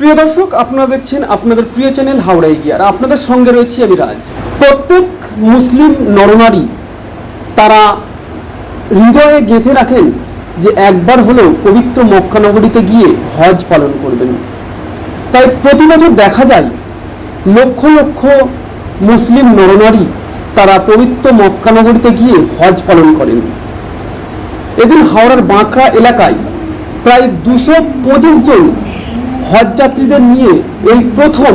প্রিয় দর্শক, আপনারা দেখছেন আপনাদের প্রিয় চ্যানেল হাওড়া আর আপনাদের সঙ্গে রয়েছি আমি রাজ। প্রত্যেক মুসলিম নরনারী তারা হৃদয়ে গেঁথে রাখেন যে একবার হলেও পবিত্র মক্কানগরীতে গিয়ে হজ পালন করবেন। তাই প্রতি বছর দেখা যায় লক্ষ লক্ষ মুসলিম নরনারী তারা পবিত্র মক্কানগরীতে গিয়ে হজ পালন করেন। এদিন হাওড়ার বাঁকড়া এলাকায় প্রায় দুশো পঁচিশ জন হজ যাত্রীদের নিয়ে এই প্রথম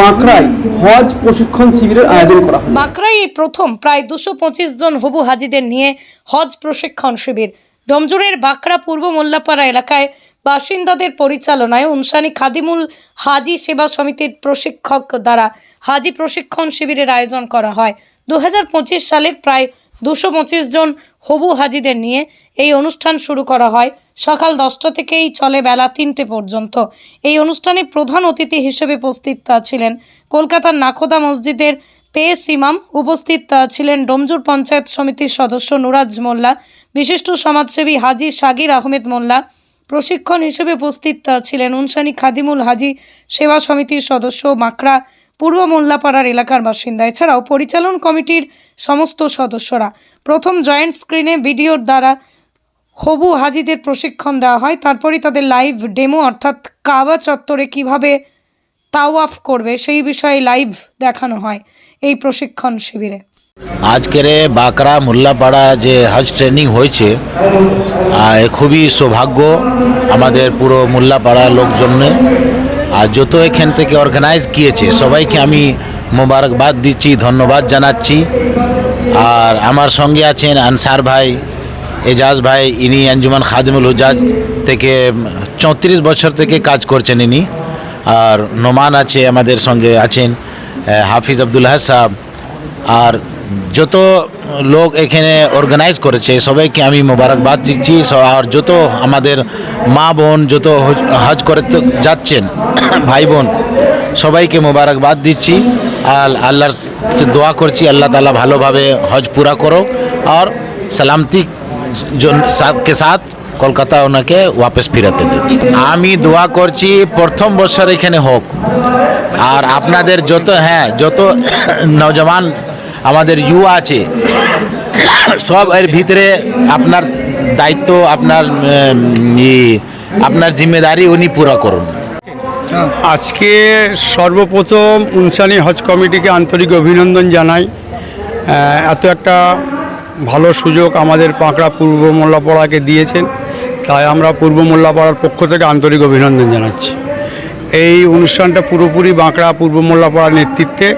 বাঁকড়ায় হজ প্রশিক্ষণ শিবিরের আয়োজন করা হয় বাঁকড়ায় এই প্রথম প্রায় দুশো পঁচিশ জন হবু হাজিদের নিয়ে হজ প্রশিক্ষণ শিবির। ডমজুরের বাঁকড়া পূর্ব মোল্লাপাড়া এলাকায় বাসিন্দাদের পরিচালনায় উনসানি খাদিমুল হাজি সেবা সমিতির প্রশিক্ষক দ্বারা হাজি প্রশিক্ষণ শিবিরের আয়োজন করা হয়। দু হাজার পঁচিশ সালের প্রায় দুশো পঁচিশ জন হবু হাজিদের নিয়ে এই অনুষ্ঠান শুরু করা হয়। সকাল দশটা থেকেই চলে বেলা তিনটে পর্যন্ত। এই অনুষ্ঠানে প্রধান অতিথি হিসেবে উপস্থিত ছিলেন কলকাতার নাখোদা মসজিদের পেস ইমাম, উপস্থিত ছিলেন ডোমজুর পঞ্চায়েত সমিতির সদস্য নুরাজ মোল্লা, বিশিষ্ট সমাজসেবী হাজি সাগির আহমেদ মোল্লা, প্রশিক্ষণ হিসেবে উপস্থিত ছিলেন উনসানি খাদিমুল হাজি সেবা সমিতির সদস্য মাকড়া পূর্ব মোল্লাপাড়ার এলাকার বাসিন্দা। এছাড়াও পরিচালন কমিটির সমস্ত সদস্যরা। প্রথম জয়েন্ট স্ক্রিনে ভিডিওর দ্বারা হবু হাজিদের প্রশিক্ষণ দেওয়া হয়। তারপরেই তাদের লাইভ ডেমো অর্থাৎ কাবা চত্বরে কীভাবে তাওয়াফ করবে, সেই বিষয়ে লাইভ দেখানো হয় এই প্রশিক্ষণ শিবিরে। আজকের বাঁকড়া মোল্লাপাড়া যে হজ ট্রেনিং হয়েছে খুবই সৌভাগ্য আমাদের পুরো মোল্লাপাড়ার লোকজনে। আর যত এখান থেকে অর্গানাইজ গিয়েছে, সবাইকে আমি মোবারকবাদ দিচ্ছি, ধন্যবাদ জানাচ্ছি। আর আমার সঙ্গে আছেন আনসার ভাই, এজাজ ভাই, ইনি আঞ্জুমান খাদিমুল হুজাজ থেকে চৌত্রিশ বছর থেকে কাজ করছেন ইনি। আর নোমান আছে, আমাদের সঙ্গে আছেন হাফিজ আবদুল্লাহ সাহেব। আর যত লোক এখানে অর্গানাইজ করেছে, সবাইকে আমি মোবারকবাদ দিচ্ছি। আর যত আমাদের মা বোন যত হজ করে যাচ্ছেন ভাই বোন, সবাইকে মোবারকবাদ দিচ্ছি। আর আল্লাহর দোয়া করছি, আল্লাহ তালা ভালোভাবে হজ পুরা করো আর সালামতি কে সাথ কলকাতা ওনাকে ওয়াপস ফিরাতে দেবে আমি দোয়া করছি, প্রথম বছর এখানে হোক। আর আপনাদের যত হ্যাঁ যত নজওয়ান আমাদের ইউয়া আছে, সব এর ভিতরে আপনার দায়িত্ব, আপনার আপনার জিম্মেদারি উনি পুরো করুন। আজকে সর্বপ্রথম উনসানি হজ কমিটিকে আন্তরিক অভিনন্দন জানাই। এত একটা ভালো সুযোগ আমাদের পাঁকড়া পূর্ব মোল্লাপাড়াকে দিয়েছেন। তাই আমরা পূর্ব মোল্লাপাড়ার পক্ষ থেকে আন্তরিক অভিনন্দন জানাচ্ছি। এই অনুষ্ঠানটা পুরোপুরি বাঁকড়া পূর্ব মোল্লাপাড়ার নেতৃত্বে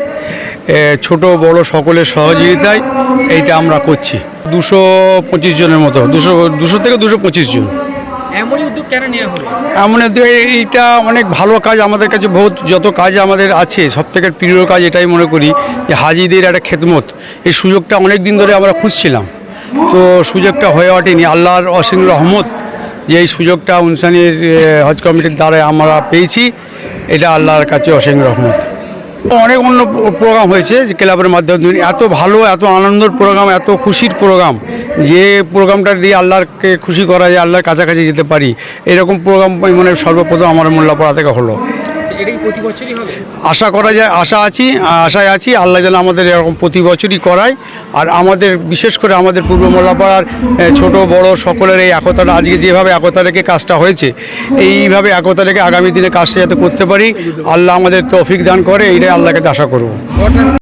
ছোট বড় সকলের সহযোগিতায় এইটা আমরা করছি। দুশো পঁচিশ জনের মতো, দুশো দুশো থেকে দুশো পঁচিশ জন। এমনই উদ্যোগ কেন নেওয়া হলো? এমন একটা- এইটা অনেক ভালো কাজ আমাদের কাছে বহুত, যত কাজ আমাদের আছে সব থেকে প্রিয় কাজ এটাই মনে করি, যে হাজিদের একটা খেদমত। এই সুযোগটা অনেক দিন ধরে আমরা খুঁজছিলাম। তো সুযোগটা হয়ে ওঠেনি। আল্লাহর অসীম রহমত যে এই সুযোগটা উনসানির হজ কমিটির দ্বারা আমরা পেয়েছি, এটা আল্লাহর কাছে অসীম রহমত। অনেক অন্য প্রোগ্রাম হয়েছে যে ক্লাবের মাধ্যমে। এত ভালো, এত আনন্দের প্রোগ্রাম, এত খুশির প্রোগ্রাম, যে প্রোগ্রামটা দিয়ে আল্লাহকে খুশি করা যায়, আল্লাহর কাছাকাছি যেতে পারি, এরকম প্রোগ্রাম মানে সর্বপ্রথম আমার মোল্লাপাড়া থেকে হলো। এটা কি প্রতি বছরই হবে? আশা করা যায় আশা আছি আশায় আছি আল্লাহ যেন আমাদের এরকম প্রতি বছরই করায়। আর আমাদের বিশেষ করে আমাদের পূর্ব মোল্লাপাড়ার ছোট বড় সকলের এই একতাটা আজকে যেভাবে একতা রেখে কাজটা হয়েছে এইভাবে একতা রেখে আগামী দিনে কাজটা যাতে করতে পারি আল্লাহ আমাদের তৌফিক দান করে এইটাই আল্লাহকে আশা করব।